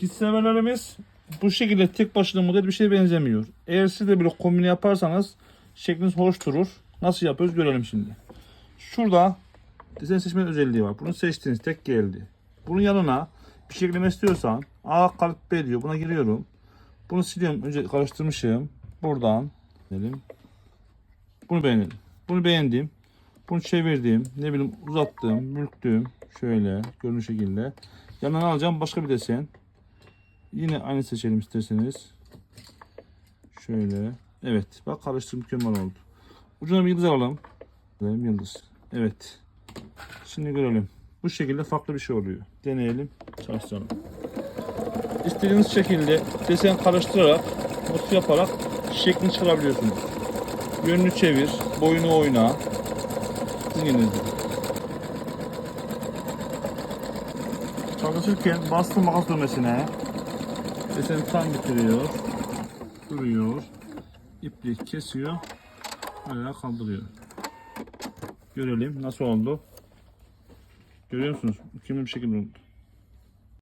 Kit severlerimiz bu şekilde tek başına model bir şeye benzemiyor. Eğer siz de böyle kombine yaparsanız şekliniz hoş durur. Nasıl yapıyoruz görelim şimdi. Şurada desen seçme özelliği var. Bunu seçtiniz tek geldi. Bunun yanına bir şey istiyorsan A kalp B diyor. Buna giriyorum. Bunu siliyorum. Önce karıştırmışım. Buradan dedim. Bunu beğendim. Bunu beğendim. Bunu çevirdim. Ne bileyim uzattım, bürktüm. Şöyle görünüş şekilde. Yanına alacağım başka bir desen. Yine aynı seçelim isterseniz. Şöyle. Evet. Bak karıştır mükemmel oldu. Ucuna bir yıldız alalım. Yıldız. Evet. Şimdi görelim. Bu şekilde farklı bir şey oluyor. Deneyelim. Çalıştıralım. İstediğiniz şekilde desen karıştırarak, motif yaparak şeklini çıkarabiliyorsunuz. Yönünü çevir, boyunu oyna. Dizginizde. Çalışırken bastım makas düğmesine. Deseni tam bitiriyor. Duruyor. İplik kesiyor. Böyle kaldırıyor. Görelim nasıl oldu. Görüyor musunuz? Mükemmel bir şekilde oldu.